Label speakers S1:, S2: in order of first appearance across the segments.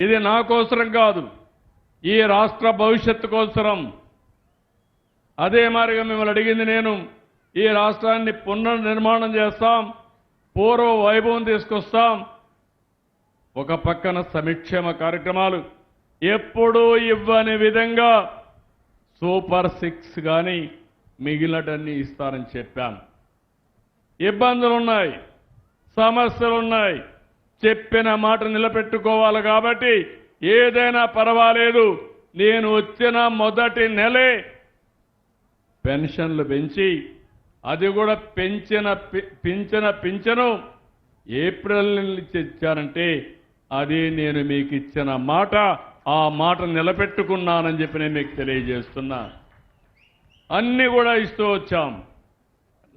S1: ఇది నా కోసరం కాదు. ఈ రాష్ట్ర భవిష్యత్తు కోసరం. అదే మారిగా మిమ్మల్ని అడిగింది నేను ఈ రాష్ట్రాన్ని పునర్నిర్మాణం చేస్తాం పూర్వ వైభవం తీసుకొస్తాం. ఒక పక్కన సంక్షేమ కార్యక్రమాలు ఎప్పుడూ ఇవ్వని విధంగా సూపర్ సిక్స్ కానీ మిగిలినటన్నీ ఇస్తారని చెప్పాను. ఇబ్బందులున్నాయి సమస్యలున్నాయి చెప్పిన మాట నిలబెట్టుకోవాలి కాబట్టి ఏదైనా పర్వాలేదు. నేను వచ్చిన మొదటి నెలే పెన్షన్లు పెంచి అది కూడా పెంచిన పింఛన పింఛను ఏప్రిల్ నుంచి ఇచ్చారంటే అది నేను మీకు ఇచ్చిన మాట ఆ మాట నిలబెట్టుకున్నానని చెప్పి నేను మీకు తెలియజేస్తున్నా. అన్ని కూడా ఇస్తూ వచ్చాం.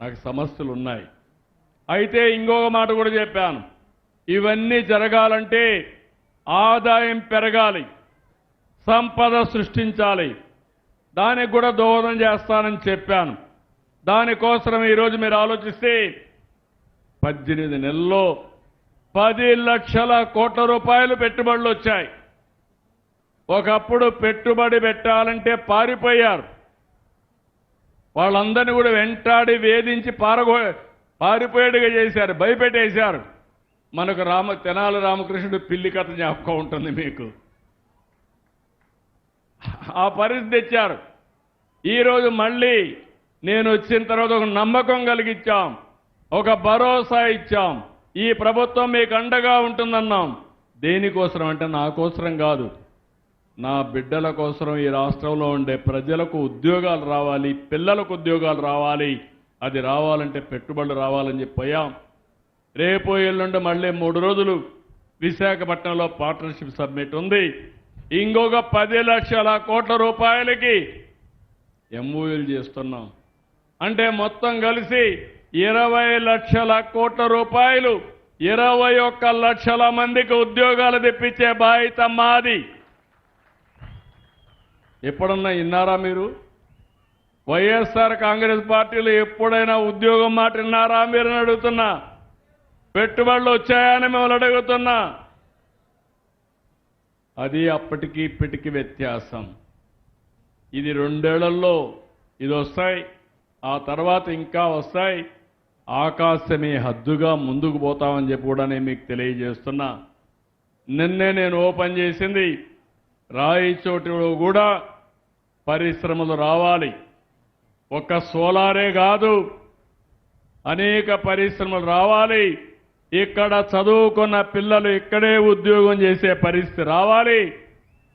S1: నాకు సమస్యలు ఉన్నాయి. అయితే ఇంకొక మాట కూడా చెప్పాను. ఇవన్నీ జరగాలంటే ఆదాయం పెరగాలి సంపద సృష్టించాలి. దానికి కూడా దోహదం చేస్తానని చెప్పాను. దానికోసం ఈరోజు మీరు ఆలోచిస్తే పద్దెనిమిది నెలల్లో పది లక్షల కోట్ల రూపాయలు పెట్టుబడులు వచ్చాయి. ఒకప్పుడు పెట్టుబడి పెట్టాలంటే పారిపోయారు. వాళ్ళందరినీ కూడా వెంటాడి వేధించి పారగో పారిపోయేట్టుగా చేశారు భయపెట్టేశారు. మనకు రామ తెనాలి రామకృష్ణుడు పిల్లి కథ జ్ఞాపకం ఉంటుంది మీకు. ఆ పరిస్థితి తెచ్చారు. ఈరోజు మళ్ళీ నేను వచ్చిన తర్వాత ఒక నమ్మకం కలిగించాం ఒక భరోసా ఇచ్చాం. ఈ ప్రభుత్వం మీకు అండగా ఉంటుందన్నాం. దేనికోసం అంటే నా కోసరం కాదు. నా బిడ్డల కోసం ఈ రాష్ట్రంలో ఉండే ప్రజలకు ఉద్యోగాలు రావాలి పిల్లలకు ఉద్యోగాలు రావాలి. అది రావాలంటే పెట్టుబడులు రావాలని చెప్పాం రేపు ఎల్లుండి మళ్ళీ మూడు రోజులు విశాఖపట్నంలో పార్ట్నర్షిప్ సబ్మిట్ ఉంది. ఇంకొక పది లక్షల కోట్ల రూపాయలకి ఎంఓయూలు చేస్తున్నాం. అంటే మొత్తం కలిసి ఇరవై లక్షల కోట్ల రూపాయలు ఇరవై ఒక్క లక్షల మందికి ఉద్యోగాలు తెప్పించే బాధ్యత మాది. ఎప్పుడన్నా విన్నారా మీరు? వైఎస్ఆర్ కాంగ్రెస్ పార్టీలో ఎప్పుడైనా ఉద్యోగం మాట విన్నారా మీరు అడుగుతున్నా. పెట్టుబడులు వచ్చాయని మిమ్మల్ని అడుగుతున్నా. అది అప్పటికి ఇప్పటికి వ్యత్యాసం. ఇది రెండేళ్ళలో ఇది వస్తాయి ఆ తర్వాత ఇంకా వస్తాయి. ఆకాశమే హద్దుగా ముందుకు పోతామని చెప్పి కూడా నేను మీకు తెలియజేస్తున్నా. నిన్నే నేను ఓపెన్ చేసింది రాయిచోటిలో కూడా పరిశ్రమలు రావాలి. ఒక్క సోలారే కాదు అనేక పరిశ్రమలు రావాలి. ఇక్కడ చదువుకున్న పిల్లలు ఇక్కడే ఉద్యోగం చేసే పరిస్థితి రావాలి.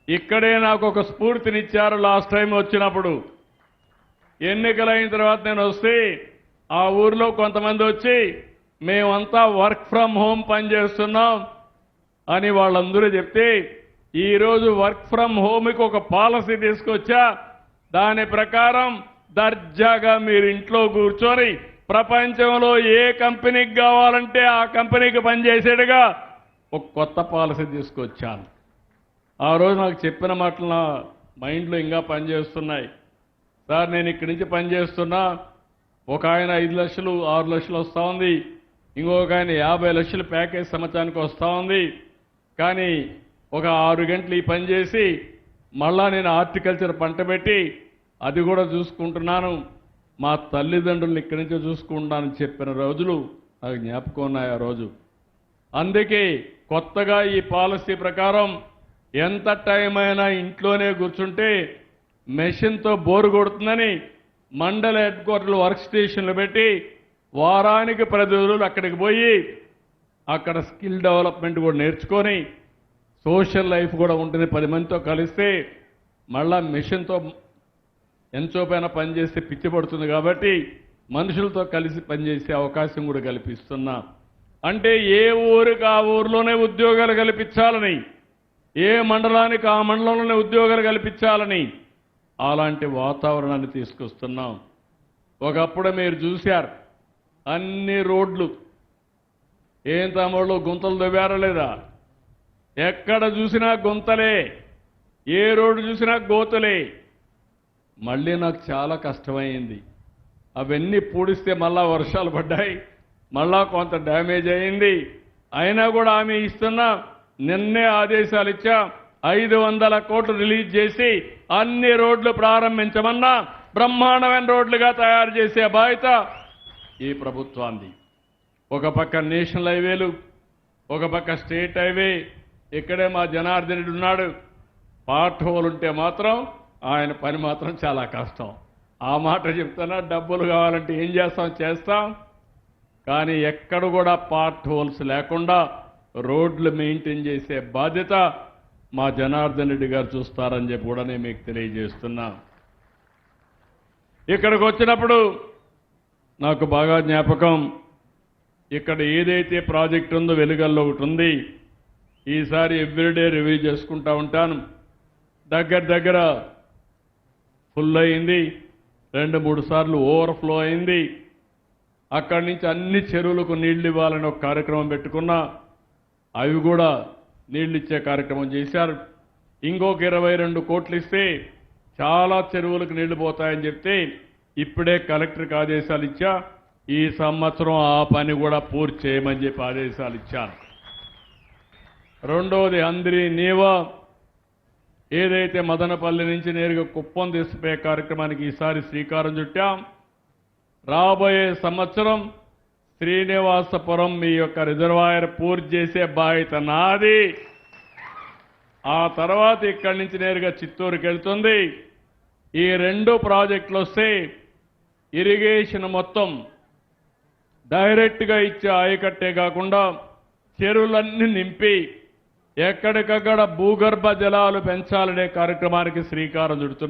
S1: ఇక్కడే నాకు ఒక స్ఫూర్తినిచ్చారు లాస్ట్ టైం వచ్చినప్పుడు. ఎన్నికలైన తర్వాత నేను వస్తే ఆ ఊర్లో కొంతమంది వచ్చి మేమంతా వర్క్ ఫ్రమ్ హోమ్ పనిచేస్తున్నాం అని వాళ్ళందరూ చెప్తే ఈరోజు వర్క్ ఫ్రమ్ హోమ్కి ఒక పాలసీ తీసుకొచ్చా? దాని ప్రకారం దర్జాగా మీరు ఇంట్లో కూర్చొని ప్రపంచంలో ఏ కంపెనీకి కావాలంటే ఆ కంపెనీకి పనిచేసేట్టుగా ఒక కొత్త పాలసీ తీసుకొచ్చాను. ఆ రోజు నాకు చెప్పిన మాటలు నా మైండ్లో ఇంకా పనిచేస్తున్నాయి సార్ నేను ఇక్కడి నుంచి పనిచేస్తున్నా ఒక ఆయన ఐదు లక్షలు ఆరు లక్షలు వస్తూ ఉంది. ఇంకొక ఆయన యాభై లక్షల ప్యాకేజ్ సంవత్సరానికి వస్తూ ఉంది. కానీ ఒక ఆరు గంటలు ఈ పని చేసి మళ్ళా నేను హార్టికల్చర్ పంట పెట్టి అది కూడా చూసుకుంటున్నాను. మా తల్లిదండ్రులను ఇక్కడి నుంచే చూసుకుంటానని చెప్పిన రోజులు నాకు జ్ఞాపకం ఉన్నాయి ఆ రోజు. అందుకే కొత్తగా ఈ పాలసీ ప్రకారం ఎంత టైం అయినా ఇంట్లోనే కూర్చుంటే మెషిన్తో బోరు కొడుతుందని మండల హెడ్ క్వార్టర్లు వర్క్ స్టేషన్లు పెట్టి వారానికి పది రోజులు అక్కడికి పోయి అక్కడ స్కిల్ డెవలప్మెంట్ కూడా నేర్చుకొని సోషల్ లైఫ్ కూడా ఉంటుంది. పది మందితో కలిస్తే మళ్ళా మిషన్తో ఎంచోపైన పనిచేస్తే పిచ్చి పడుతుంది కాబట్టి మనుషులతో కలిసి పనిచేసే అవకాశం కూడా కల్పిస్తున్నా. అంటే ఏ ఊరికి ఆ ఊరిలోనే ఉద్యోగాలు కల్పించాలని ఏ మండలానికి ఆ మండలంలోనే ఉద్యోగాలు కల్పించాలని అలాంటి వాతావరణాన్ని తీసుకొస్తున్నాం. ఒకప్పుడు మీరు చూశారు అన్ని రోడ్లు ఏం తమ్ముళ్ళు గుంతలు దొవ్వారా లేదా? ఎక్కడ చూసినా గుంతలే ఏ రోడ్డు చూసినా గోతులే. మళ్ళీ నాకు చాలా కష్టమైంది. అవన్నీ పూడిస్తే మళ్ళా వర్షాలు పడ్డాయి. మళ్ళా కొంత డ్యామేజ్ అయింది అయినా కూడా ఆమె ఇస్తున్నా నిన్నే ఆదేశాలు ఇచ్చా. ఐదు వందల కోట్లు రిలీజ్ చేసి అన్ని రోడ్లు ప్రారంభించమన్నా బ్రహ్మాండమైన రోడ్లుగా తయారు చేసే బాధ్యత ఈ ప్రభుత్వాన్ని ఒక పక్క నేషనల్ హైవేలు ఒక పక్క స్టేట్ హైవే. ఇక్కడే మా జనార్దనుడు ఉన్నాడు. పార్ట్ హోల్ ఉంటే మాత్రం ఆయన పని మాత్రం చాలా కష్టం. ఆ మాట చెప్తున్నా డబ్బులు కావాలంటే ఏం చేస్తాం? చేస్తాం. కానీ ఎక్కడ కూడా పార్ట్ హోల్స్ లేకుండా రోడ్లు మెయింటైన్ చేసే బాధ్యత మా జనార్దన్ రెడ్డి గారు చూస్తారని చెప్పి కూడా నేను మీకు తెలియజేస్తున్నా. ఇక్కడికి వచ్చినప్పుడు నాకు బాగా జ్ఞాపకం ఇక్కడ ఏదైతే ప్రాజెక్ట్ ఉందో వెలుగల్లో ఒకటి ఉంది. ఈసారి ఎవ్రీడే రివ్యూ చేసుకుంటా ఉంటాను. దగ్గర దగ్గర ఫుల్ అయింది. రెండు మూడు సార్లు ఓవర్ఫ్లో అయింది. అక్కడి నుంచి అన్ని చెరువులకు నీళ్ళు ఇవ్వాలని ఒక కార్యక్రమం పెట్టుకున్నా. అవి కూడా నీళ్ళు ఇచ్చే కార్యక్రమం చేశారు. ఇంకొక ఇరవై రెండు కోట్లు ఇస్తే చాలా చెరువులకు నీళ్ళు పోతాయని చెప్తే ఇప్పుడే కలెక్టర్కి ఆదేశాలు ఇచ్చా. ఈ సంవత్సరం ఆ పని కూడా పూర్తి చేయమని చెప్పి ఆదేశాలు ఇచ్చాను. రెండవది అందరి నీవా. ఏదైతే మదనపల్లి నుంచి నేరుగా కుప్పం తీసుకుపోయే కార్యక్రమానికి ఈసారి శ్రీకారం చుట్టాం. రాబోయే సంవత్సరం శ్రీనివాసపురం మీ యొక్క రిజర్వాయర్ పూర్తి చేసే బాధ్యత నాది. ఆ తర్వాత ఇక్కడి నుంచి నేరుగా చిత్తూరుకి వెళ్తుంది. ఈ రెండు ప్రాజెక్టులు వస్తే ఇరిగేషన్ మొత్తం డైరెక్ట్గా ఇచ్చే ఆయకట్టే కాకుండా చెరువులన్నీ నింపి ఎక్కడికక్కడ భూగర్భ జలాలు పెంచాలనే కార్యక్రమానికి శ్రీకారం చుడుతున్నారు.